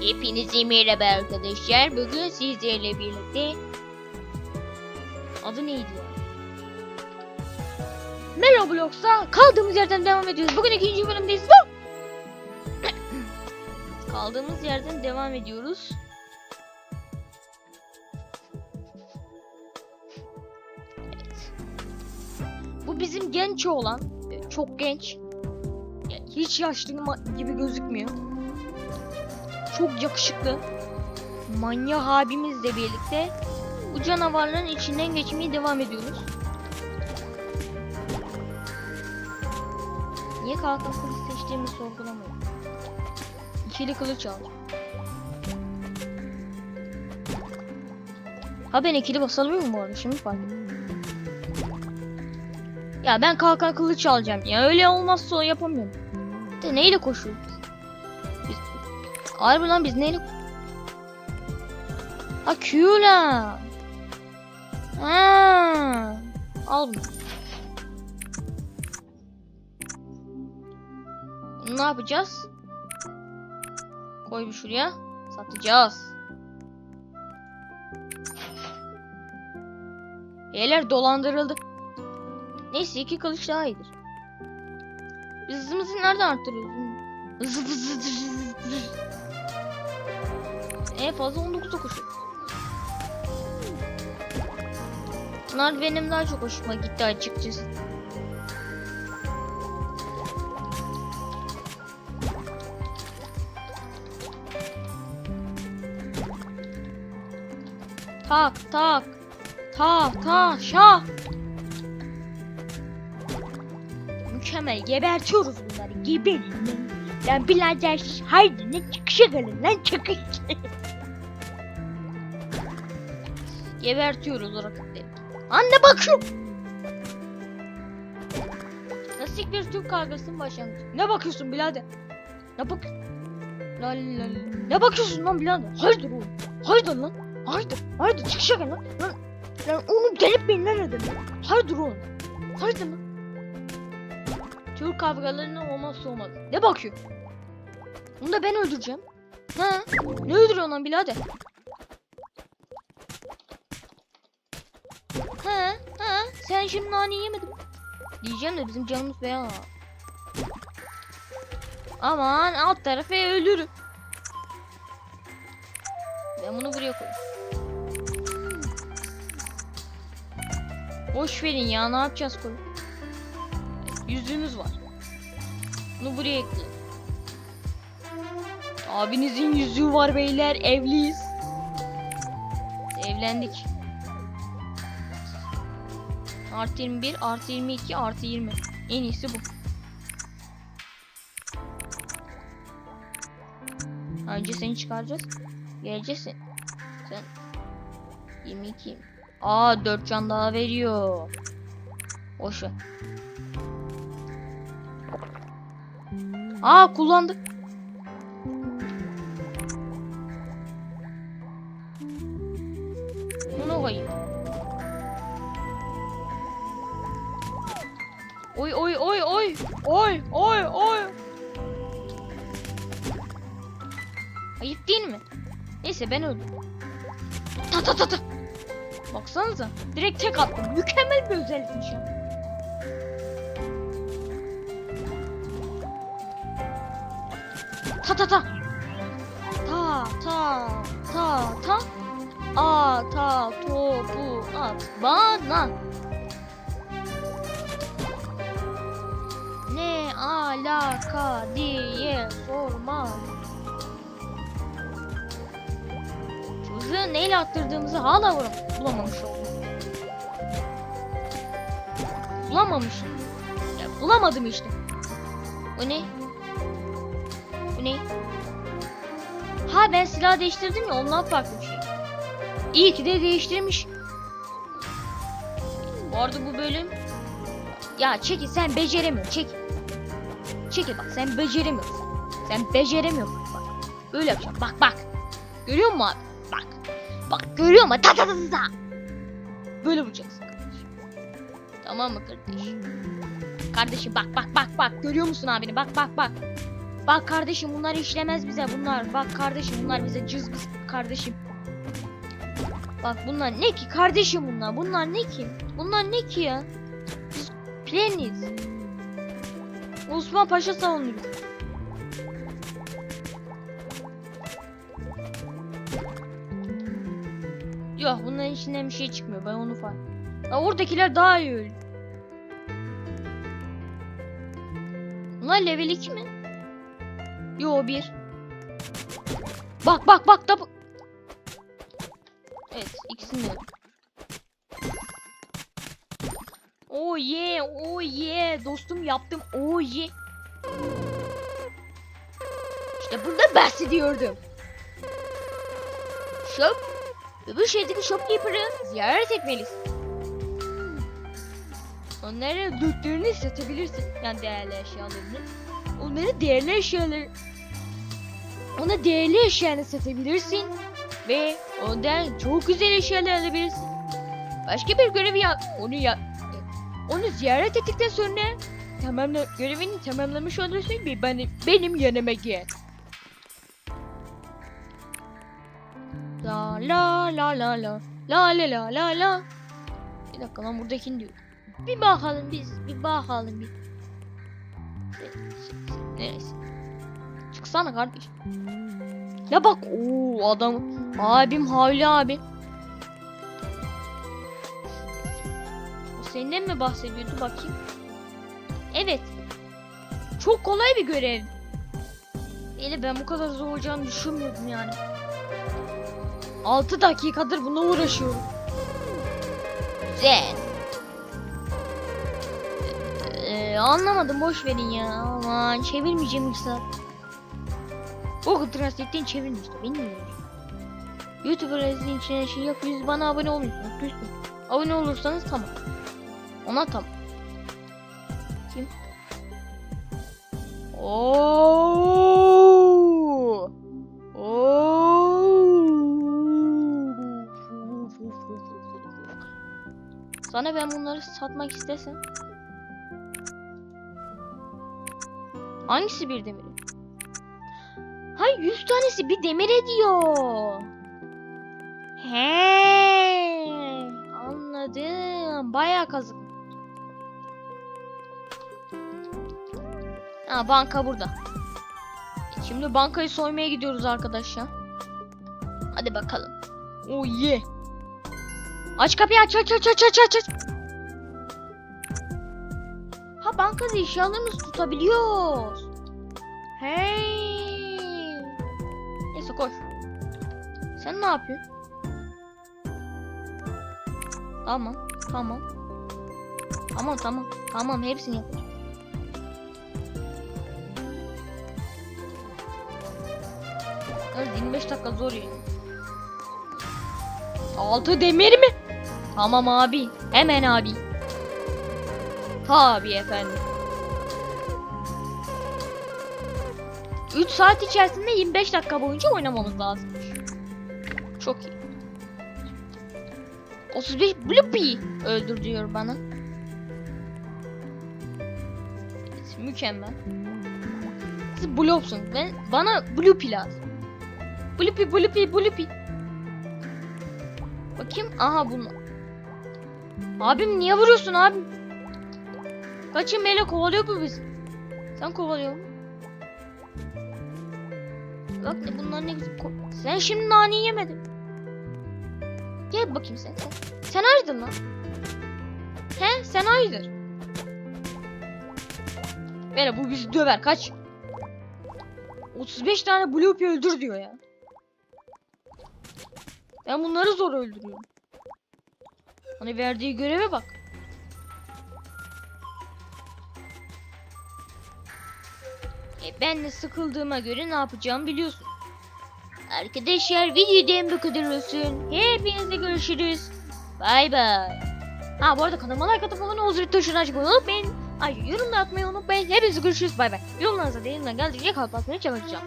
Hepinize merhaba arkadaşlar. Bugün sizlerle birlikte... Adı neydi ya? Merhaba Blox'ta kaldığımız yerden devam ediyoruz. Bugün ikinci bölümdeyiz. Kaldığımız yerden devam ediyoruz. Evet. Bu bizim genç olan, e, çok genç. Hiç yaşlı gibi gözükmüyor. Çok yakışıklı. Manyak abimizle birlikte bu canavarların içinden geçmeye devam ediyoruz. Niye kalkan kılıç seçtiğimi sorgulamıyorum. İkili kılıç aldım. Ha ben ikili basamıyor mu bu arada? Şimdi fark. Ya ben kalkan kılıç alacağım ya. Öyle olmazsa o yapamıyorum. De neyle koşuyoruz? Harbi lan biz neyle... Ha Q'la. Ha. Al. Bunu ne yapacağız? Koy bir şuraya. Satacağız. Beyler dolandırıldı. Neyse iki kılıç daha iyidir. Biz hızımızı nereden arttırıyoruz? En fazla 19'da koşuyoruz. Bunlar benim daha çok hoşuma gitti açıkçası. Tak tak. Ta ta şah. Mükemmel gebertiyoruz bunları geberin lan. Lan birader haydi ne çıkışa gelin lan çıkış. Gebertiyoruz rakipleri. Anne bakıyor. Nasıl bir Türk kavgasının başlangıcı. Ne bakıyorsun birader? Ne bak? La la. Ne bakıyorsun lan birader? Haydi oğlum. Haydi lan. Haydi. Haydi çıkışa gel lan. Lan, lan oğlum gelip beni nerede lan? Haydi oğlum. Haydi lan. Türk kavgalarının olmazsa olmaz. Ne bakıyor? Onu da ben öldüreceğim. Ha? Ne öldürüyorsun lan birader? Ha? Ha? Sen şimdi nane yemedin? Diyeceğim de bizim canımız beyaz. Aman alt tarafı ölürüm. Ben bunu buraya koyayım. Boş verin ya ne yapacağız koy. Yüzüğümüz var. Bunu buraya ekleyelim. Abinizin yüzüğü var beyler evliyiz. Evlendik. Artı 21, artı 22, artı 20. En iyisi bu. Önce seni çıkaracağız. Geleceksin. Sen 22. Aa 4 can daha veriyor. Boş. Aa kullandık. Oy oy oy oy. Oy oy oy. Ayıp değil mi? Neyse ben öldüm. Ta ta ta ta. Baksanıza. Direkt tek attım. Mükemmel bir özellikmiş ya. Ta ta ta. Ta ta ta ta. A ta topu at bana. Alaka diye sorma. Çocuğu neyle attırdığımızı hala bulam- bulamamış oldum. Bulamamışım. Ya bulamadım işte. Bu ne? Bu ne? Ha ben silah değiştirdim ya ondan farklı bir şey. İyi ki de değiştirmiş. Bu arada bu bölüm... Ya çekil sen beceremiyorsun çekil. Çekil bak sen beceremiyorsun. Sen beceremiyorsun bak. Böyle yapacağım bak bak. Görüyor musun abi? Bak. Bak görüyor musun? Ta ta ta ta. Böyle vuracaksın kardeşim. Tamam mı kardeşim? Kardeşim bak bak bak bak. Görüyor musun abini? Bak bak bak. Bak kardeşim bunlar işlemez bize bunlar. Bak kardeşim bunlar bize cızbız kardeşim. Bak bunlar ne ki kardeşim bunlar? Bunlar ne ki? Bunlar ne ki ya? Biz pleniz. Osman Paşa savunuyor. Yok bunların içinden bir şey çıkmıyor. Ben onu fark. Ya oradakiler daha iyi öyle. Bunlar level 2 mi? Yo 1. Bak bak bak da bu- Evet ikisini de. Oh yeah, oh yeah. Dostum yaptım. Oh yeah. İşte burada bahsediyordum. Shop. Öbür şehirdeki shopkeeper'ı ziyaret etmeliyiz. Onlara dutlarını satabilirsin. Yani değerli eşyalarını. Onlara değerli eşyaları... Ona değerli eşyanı satabilirsin. Ve ondan çok güzel eşyalar alabilirsin. Başka bir görevi yap. Onu yap. Onu ziyaret ettikten sonra tamamla görevini tamamlamış olursun ve benim, benim yanıma gel. La la la la la la la la la la. Bir dakika lan buradakini diyor. Bir bakalım biz bir bakalım bir. Neyse. Çıksana kardeş. Ya bak o adam abim Havli abi. Senden mi bahsediyordu bakayım. Evet. Çok kolay bir görev. Eli ben bu kadar zor olacağını düşünmüyordum yani. 6 dakikadır buna uğraşıyorum. Güzel. Ee, anlamadım boş verin ya. Aman çevirmeyeceğim saat. Google Translate'den çevirin işte. Beni niye uğraşıyorsun? YouTube arayüzünün içine şey yapıyoruz. Bana abone olmuyorsunuz. Lütfen. Abone olursanız tamam. Ona tamam. Kim? Oo! Oo! Sana ben bunları satmak istesem. Hangisi bir demir? Hay 100 tanesi bir demir ediyor. He, anladım. Bayağı kazık. Ha banka burada. Şimdi bankayı soymaya gidiyoruz arkadaşlar. Hadi bakalım. Oh yeah. Aç kapıyı aç aç aç aç aç aç. Ha bankada eşyalarımızı tutabiliyoruz. Hey. Neyse koş. Sen ne yapıyorsun? Tamam, tamam. Tamam, tamam. Tamam, hepsini yapacağım. Evet, 25 dakika zor yani. Altı demir mi? Tamam abi. Hemen abi. Tabii efendim. 3 saat içerisinde 25 dakika boyunca oynamamız lazımmış. Çok iyi. 35 Bloopy öldür diyor bana. Mükemmel. Siz Bloop'sun. Ben, bana Bloopy lazım. Bloopy, Bloopy, Bloopy. Bakayım. Aha bunu. Abim niye vuruyorsun abim? Kaçın Mele kovalıyor bu bizi. Sen kovalıyor musun? Bak ne bunlar ne güzel. Sen şimdi naneyi yemedin. Gel bakayım sen. Sen, sen aydın lan. He sen aydır. Böyle bu bizi döver kaç. 35 tane Bloopy öldür diyor ya. Ben bunları zor öldürüyorum. Hani verdiği göreve bak. E ben de sıkıldığıma göre ne yapacağımı biliyorsun. Arkadaşlar videodan bu kadar olsun. Hepinizle görüşürüz. Bay bay. Ha bu arada kanalıma like atıp abone olmayı tuşunu açmayı unutmayın. Ayrıca yorum da atmayı unutmayın. Hepinize görüşürüz. Bay bay. Yorumlarınıza da elimden geldiğince kalp atmayı çalışacağım.